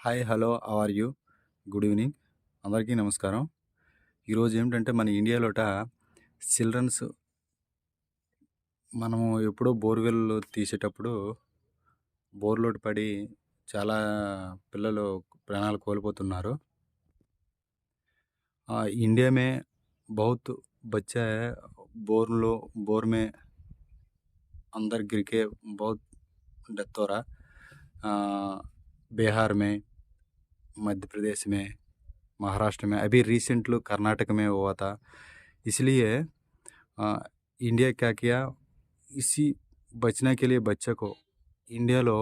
hi hello are you good evening అందరికీ నమస్కారం ఈరోజు ఏమిటంటే మన ఇండియాలోట చిల్డ్రన్స్ మనము ఎప్పుడో బోర్వెల్ తీసేటప్పుడు బోర్లోటి పడి చాలా పిల్లలు ప్రాణాలు కోల్పోతున్నారు ఆ, इंडिया में बहुत बच्चा है बोर लो बोर में अंदर गिर के बहुत डेथ हो रहा आ, बिहार में मध्य प्रदेश में महाराष्ट्र में अभी रिसेंट लो कर्नाटक में हुआ था इसलिए आ, इंडिया क्या किया इसी बचने के लिए बच्चे को ఇండియాలో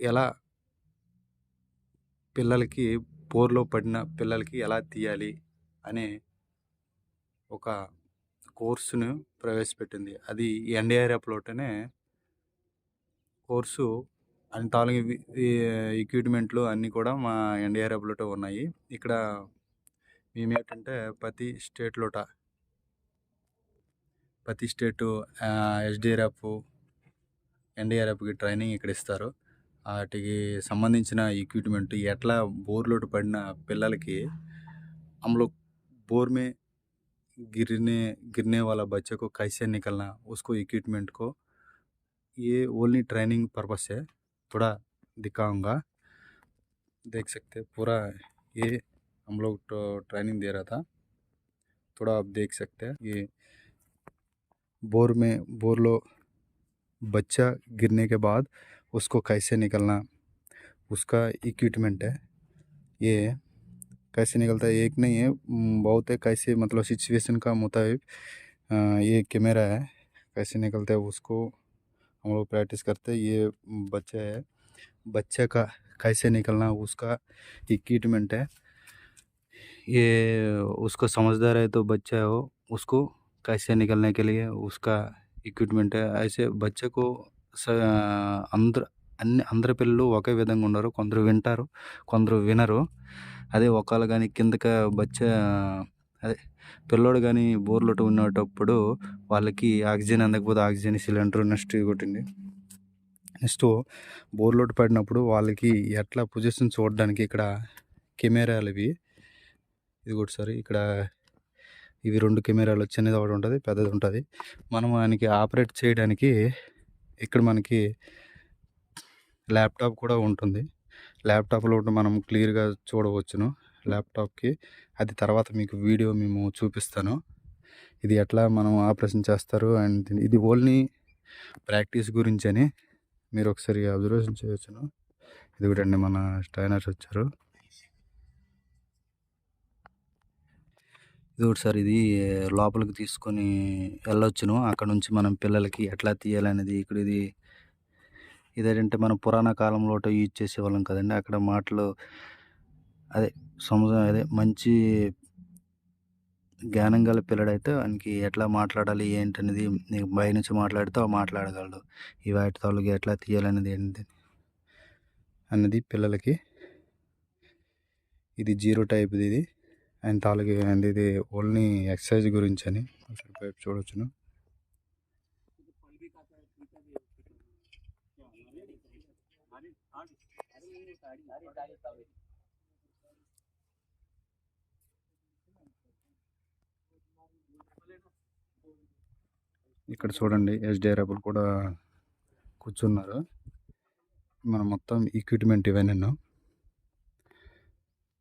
ఎలా పిల్లలకి పోర్లో పడిన పిల్లలకి ఎలా తీయాలి అనే ఒక కోర్సును ప్రవేశపెట్టింది అది ఎన్డీఆర్ఎఫ్లోటనే కోర్సు అన్ని తాలూకు ఎక్విప్మెంట్లు అన్నీ కూడా మా ఎన్డీఆర్ఎఫ్లోటే ఉన్నాయి ఇక్కడ మేము ఏంటంటే ప్రతి స్టేట్లోట ప్రతి స్టేటు ఎస్డిఆర్ఎఫ్ ఎన్డీఆర్ఎఫ్కి ట్రైనింగ్ ఇక్కడ ఇస్తారు వాటికి సంబంధించిన ఎక్విప్మెంట్ ఎట్లా బోర్లోటు పడిన పిల్లలకి हम लोग बोर में गिरने गिरने वाला बच्चे को कैसे निकलना उसको इक्विपमेंट को ये ओनली ट्रेनिंग पर्पस है थोड़ा दिखाऊँगा। देख सकते हैं, पूरा ये हम लोग ट्रेनिंग दे रहा था। थोड़ा आप देख सकते हैं, ये बोर में, बोर लो, बच्चा गिरने के बाद उसको कैसे निकलना, उसका इक्विपमेंट है। ये कैसे निकलता है, एक नहीं है बहुत है, कैसे मतलब सिचुएशन का मुताबिक ये कैमरा है, कैसे निकलता है उसको हम लोग प्रैक्टिस करते हैं ये बच्चा है बच्चे का कैसे निकलना उसका इक्विपमेंट है ये उसको समझदार है तो बच्चा हो उसको कैसे निकलने के लिए उसका ఇక్విప్మెంట్ అయితే బచ్చకు స అందరు అన్ని అందరి పిల్లలు ఒకే విధంగా ఉండరు కొందరు వింటారు కొందరు వినరు అదే ఒకళ్ళు కానీ కిందక బచ్చ అదే పిల్లోడు కానీ బోర్లోటు ఉన్నప్పుడు వాళ్ళకి ఆక్సిజన్ అందకపోతే ఆక్సిజన్ సిలిండర్ నెక్స్ట్ కొట్టింది నెక్స్ట్ బోర్లోటు పడినప్పుడు వాళ్ళకి ఎట్లా పొజిషన్ చూడడానికి ఇక్కడ కెమెరాలు ఇవి. ఇది కూడా సార్ ఇక్కడ ఇవి రెండు కెమెరాలు చిన్నది ఒకటి ఉంటుంది పెద్దది ఉంటుంది. మనం ఆయనకి ఆపరేట్ చేయడానికి ఇక్కడ మనకి ల్యాప్టాప్ కూడా ఉంటుంది. ల్యాప్టాప్లో మనం క్లియర్గా చూడవచ్చును. ల్యాప్టాప్కి అది తర్వాత మీకు వీడియో మేము చూపిస్తాను. ఇది ఎట్లా మనం ఆపరేషన్ చేస్తారు అండ్ ఇది ఓన్లీ ప్రాక్టీస్ గురించి అని మీరు ఒకసారి అబ్జర్వేషన్ చేయవచ్చును ఇది కూడా అండి మన స్టైనర్స్ వచ్చారు. ఇది కూడా సార్ ఇది లోపలికి తీసుకొని వెళ్ళొచ్చును. అక్కడ నుంచి మనం పిల్లలకి ఎట్లా తీయాలనేది ఇక్కడ ఇది ఇదేంటంటే మనం పురాణ కాలంలో యూజ్ చేసేవాళ్ళం కదండి. అక్కడ మాటలు అదే సముద్రం అదే మంచి జ్ఞానం గల పిల్లడైతే ఆయనకి ఎట్లా మాట్లాడాలి ఏంటనేది నీకు బయ నుంచి మాట్లాడితే మాట్లాడగలడు. ఈ వాటి తాలూకు ఎట్లా తీయాలనేది ఏంటి అన్నది పిల్లలకి ఇది జీరో టైప్ ఇది. అండ్ తాలూకు అండ్ ఇది ఓన్లీ ఎక్సర్సైజ్ గురించి అని ఒకసారి పైపు చూడొచ్చును. ఇక్కడ చూడండి ఎస్డిఆర్ఎఫ్లు కూడా కూర్చున్నారు. మనం మొత్తం ఈక్విప్మెంట్ ఇవన్నీ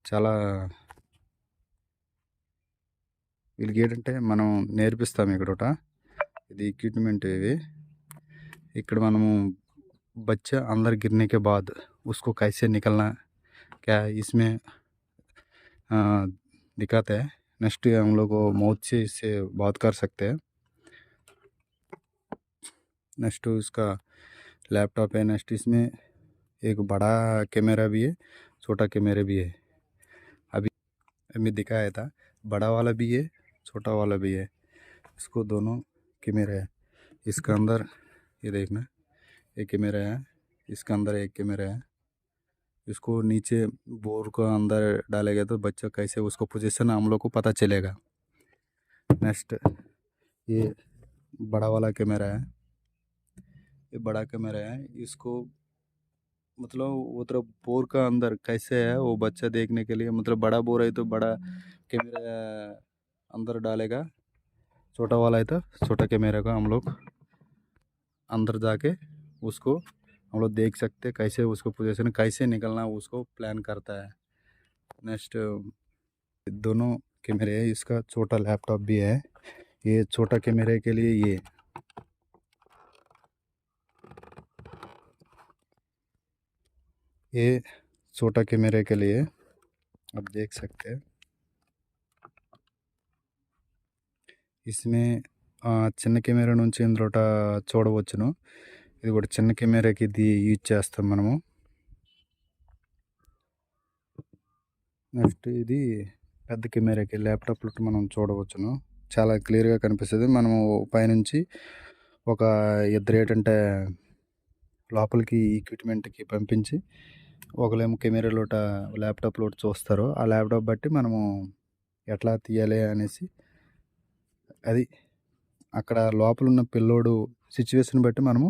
చాలా వీళ్ళకి ఏంటంటే మనం నేర్పిస్తాం ఇక్కడ ఒకట ఇది ఈక్విప్మెంట్ ఇవి. ఇక్కడ మనము బచ్చా అందరి గిర్నే కే బాద్. ఉస్కో కైసే నికల్నా క్యా ఇస్మే దికాతే नेक्स्ट हम लोग को मौत से इससे बात कर सकते हैं। नेक्स्ट इसका लैपटॉप है, नेक्स्ट इसमें एक बड़ा कैमरा भी है, छोटा कैमरा भी है। अभी अभी दिखाया था, बड़ा वाला भी है, छोटा वाला भी है। इसको दोनों कैमरा है। इसका अंदर, ये देखना, एक कैमरा है, इसका अंदर एक कैमरा है। इसको नीचे बोर को अंदर डालेगा तो बच्चा कैसे उसको पोजीशन हम लोग को पता चलेगा। नेक्स्ट ये बड़ा वाला कैमरा है। ये बड़ा कैमरा है। इसको मतलब वो तरफ़ बोर का अंदर कैसे है वो बच्चा देखने के लिए मतलब बड़ा बोर है तो बड़ा कैमरा अंदर डालेगा। छोटा वाला है तो छोटा कैमरा का हम लोग अंदर जाके उसको हम लोग देख सकते हैं कैसे उसको पोजीशन कैसे निकलना उसको प्लान करता है नेक्स्ट दोनों कैमरे है इसका छोटा लैपटॉप भी है ये छोटा कैमरे के लिए ये ये छोटा कैमरे के लिए आप देख सकते हैं इसमें ఆ, చిన్న కెమెరా నుంచి ఇందులోట చూడవచ్చును ఇది కూడా చిన్న కెమెరాకి ఇది యూజ్ చేస్తాం మనము. నెక్స్ట్ ఇది పెద్ద కెమెరాకి ల్యాప్టాప్లో మనం చూడవచ్చును. చాలా క్లియర్గా కనిపిస్తుంది. మనము పైనుంచి ఒక ఇద్దరు ఏంటంటే లోపలికి ఈక్విప్మెంట్కి పంపించి ఒకలేమో కెమెరాలోట ల్యాప్టాప్లో చూస్తారు ఆ ల్యాప్టాప్ బట్టి మనము ఎట్లా తీయాలి అనేసి అది అక్కడ లోపల ఉన్న పిల్లోడు సిచ్యువేషన్ బట్టి మనము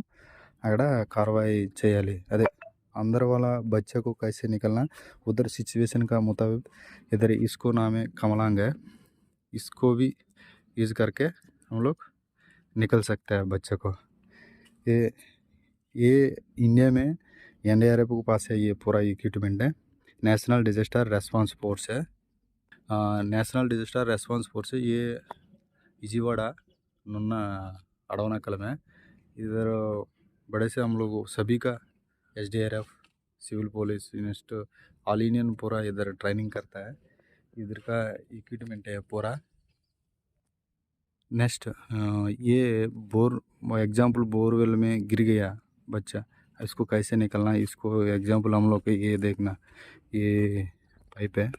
అక్కడ కార్వాయి చేయాలి అదే अंदर वाला बच्चे को कैसे निकलना उधर सिचुएशन का मुताबिक इधर इसको नाम है कमलांग है इसको भी यूज़ करके हम लोग निकल सकते हैं बच्चे को ये ये इंडिया में एन के पास है ये पूरा इक्विपमेंट है नेशनल डिजास्टर रेस्पॉन्स फोर्स है नेशनल डिजास्टर रेस्पॉन्स फोर्स है ये इजीवाड़ा नुन्ना अड़वनाकल में इधर बड़े से हम लोग सभी का H D R F civil police next all Indian पूरा इधर ट्रेनिंग करता है। इधर का इक्विपमेंट है पूरा। नेक्स्ट ये बोर एग्ज़ाम्पल बोरवेल में गिर गया बच्चा इसको कैसे निकलना इसको एग्ज़ाम्पल हम लोग ये देखना ये पाइप है।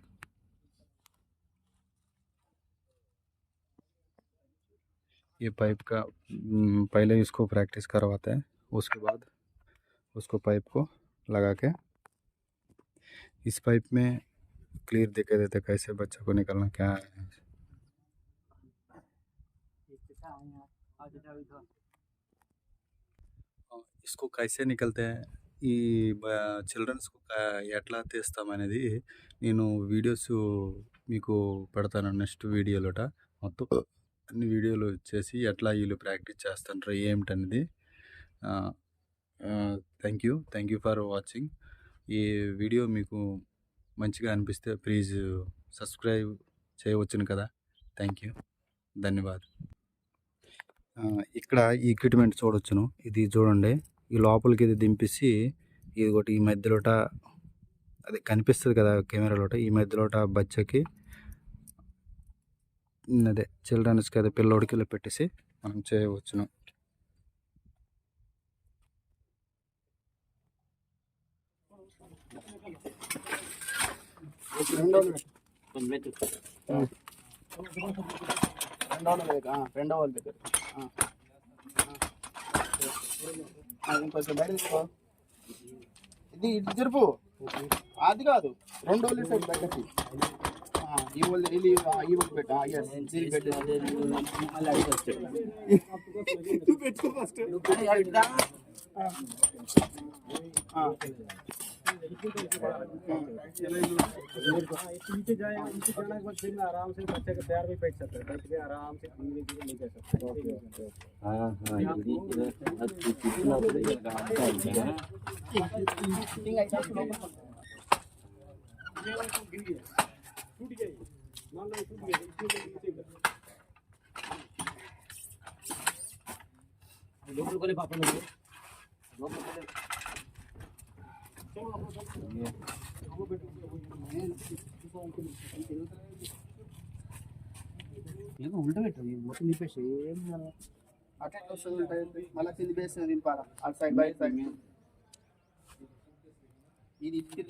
ये पाइप का हम्म, पहले इसको प्रैक्टिस करवाता हैं। उसके बाद उसको पाइप को लगा के इस पाइप में क्लियर दिखे देते कैसे बच्चे को निकलना क्या है इसको कैसे निकलते हैं ఈ చిల్డ్రన్స్కు ఎట్లా తీస్తామనేది నేను వీడియోస్ మీకు పెడతాను నెక్స్ట్ వీడియోలోట మొత్తం అన్ని వీడియోలు చేసి ఎట్లా వీళ్ళు ప్రాక్టీస్ చేస్తుంటారు ఏమిటనేది thank you thank you for watching ఈ వీడియో మీకు మంచిగా అనిపిస్తే ప్లీజ్ సబ్స్క్రైబ్ చేయవచ్చును కదా. థ్యాంక్ యూ ధన్యవాదాలు ఇక్కడ ఈ ఎక్విప్మెంట్ చూడొచ్చును. ఇది చూడండి. ఈ లోపలికి ఇది దింపేసి ఇది ఒకటి ఈ మధ్యలోట అది కనిపిస్తుంది కదా కెమెరాలోట ఈ మధ్యలోట బచ్చకి అదే చిల్డ్రన్స్కి అదే పిల్లోడికి ఇలా పెట్టేసి మనం చేయవచ్చును. రెండో వాళ్ళ దగ్గర ఆ, రెండో వాళ్ళ దగ్గర ఆ. ఆ, ఇంకొంచెం బయట తీసుకో. ఇది ఇటు జరుపు అది కాదు రెండు వాళ్ళు సైడ్ బయటకి ఆ, ఈ వాళ్ళు ఈ వాళ్ళు పెట్టు పెట్టు. नीचे जाएगा नीचे जाने के बाद फिर में आराम से बच्चे के पैर भी बैठ सकते हैं बैठ के आराम से धीरे धीरे ले जा सकते हैं टूट गई मान लो टूट गई इसमें नीचे लोग लोगों ने पापा लोगों ఏమో ఉండబెట్టు మొత్తం నింపేసి. ఏం అట్లా వస్తుంది మళ్ళీ కింద బేస్ నింపాలా? అటు సైడ్ బయట సైడ్. ఇది ఇచ్చి